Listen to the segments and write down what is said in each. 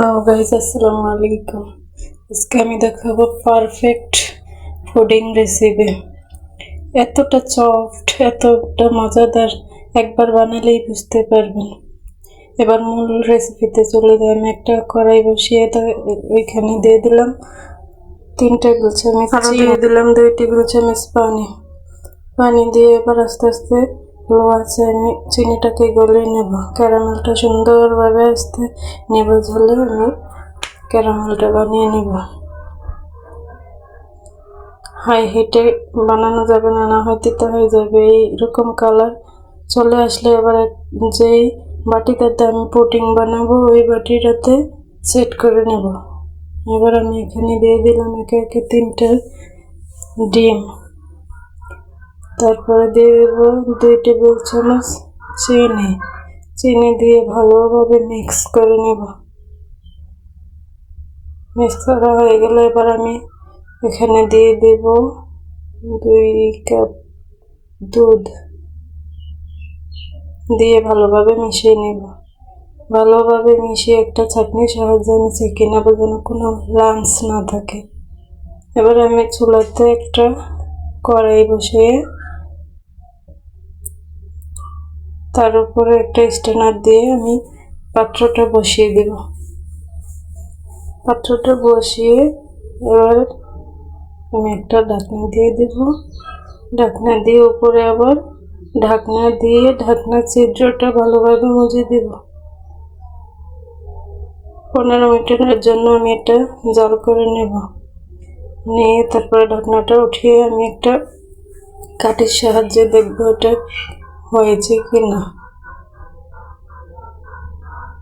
Hello guys আসসালামু আলাইকুম আজকে আমি দেখাবো পারফেক্ট ফুডিং রেসিপি এতটা সফট এতটা মজাদার একবার বানালেই বুঝতে পারবেন এবার মূল রেসিপিতে চলে যাই আমি একটা কড়াই বসিয়ে ওইখানে দিয়ে দিলাম তিন টেবিল চামচ দিয়ে দিলাম দুই টেবিল চামচ পানি পানি দিয়ে এবার আস্তে আস্তে লো আছে আমি চিনিটাকে গলিয়ে নেব। ক্যারামেলটা সুন্দরভাবে আস্তে নেবে, ঝলে আমি ক্যারামেলটা বানিয়ে নেব। হাই হিটে বানানো যাবে না না হয় তিতা হয়ে যাবে। এইরকম কালার চলে আসলে এবার যেই বাটিটাতে আমি পুটিং বানাবো, ওই বাটিটাতে সেট করে নেব। এবার আমি এখানে দিয়ে দিলাম একে একে তিনটে ডিম। তারপরে দিয়ে দেবো দুই টেবিল চামচ চিনি। চিনি দিয়ে ভালোভাবে মিক্স করে নেব। মিক্স করা হয়ে গেলে এবার আমি এখানে দিয়ে দেব দুই কাপ দুধ। দিয়ে ভালোভাবে মিশিয়ে নেব। ভালোভাবে মিশিয়ে একটা চাটনির সাহায্যে আমি চেকে নেব যেন কোনো লাঞ্চ না থাকে। এবার আমি চুলাতে একটা কড়াই বসিয়ে তার উপরে একটা স্ট্যান্ডার দিয়ে আমি পাত্রটা বসিয়ে দেব। পাত্রটা বসিয়ে এবার আমি একটা ঢাকনা দিয়ে দেব। ঢাকনা দিয়ে উপরে আবার ঢাকনা দিয়ে ঢাকনার ছিদ্রটা ভালোভাবে মুছে দেব। পনেরো মিনিটের জন্য আমি এটা জল করে নেব। নিয়ে তারপরে ঢাকনাটা উঠিয়ে আমি একটা কাঠের সাহায্যে দেখব এটা হয়েছে কি না?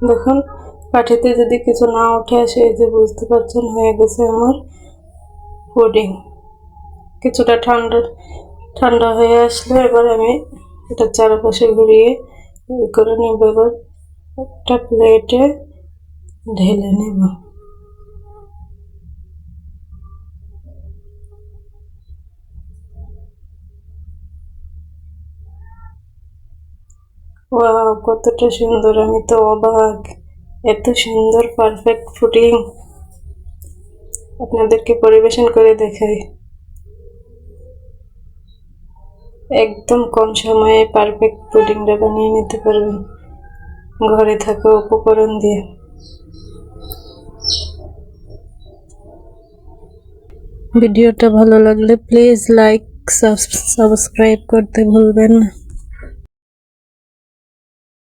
দেখুন, কাঠিতে যদি কিছু না উঠে আসে, এই যে বুঝতে পারছেন, হয়ে গেছে আমার পুডিং কিছুটা ঠান্ডা ঠান্ডা হয়ে আসলে এবার আমি এটা চারপাশে ঘুরিয়ে করে নেব। এবার একটা প্লেটে ঢেলে নেব। ওয়াও, কতটা সুন্দর, আমি তো অবাক। এত সুন্দর পারফেক্ট ফুডিং আপনাদেরকে পরিবেশন করে দেখাই। একদম কম সময়ে পারফেক্ট পুডিংটা বানিয়ে নিতে পারবেন। ঘরে থাকা উপকরণ দিয়ে। ভিডিওটা ভালো লাগলে প্লিজ লাইক সাবস্ক্রাইব করতে ভুলবেন না।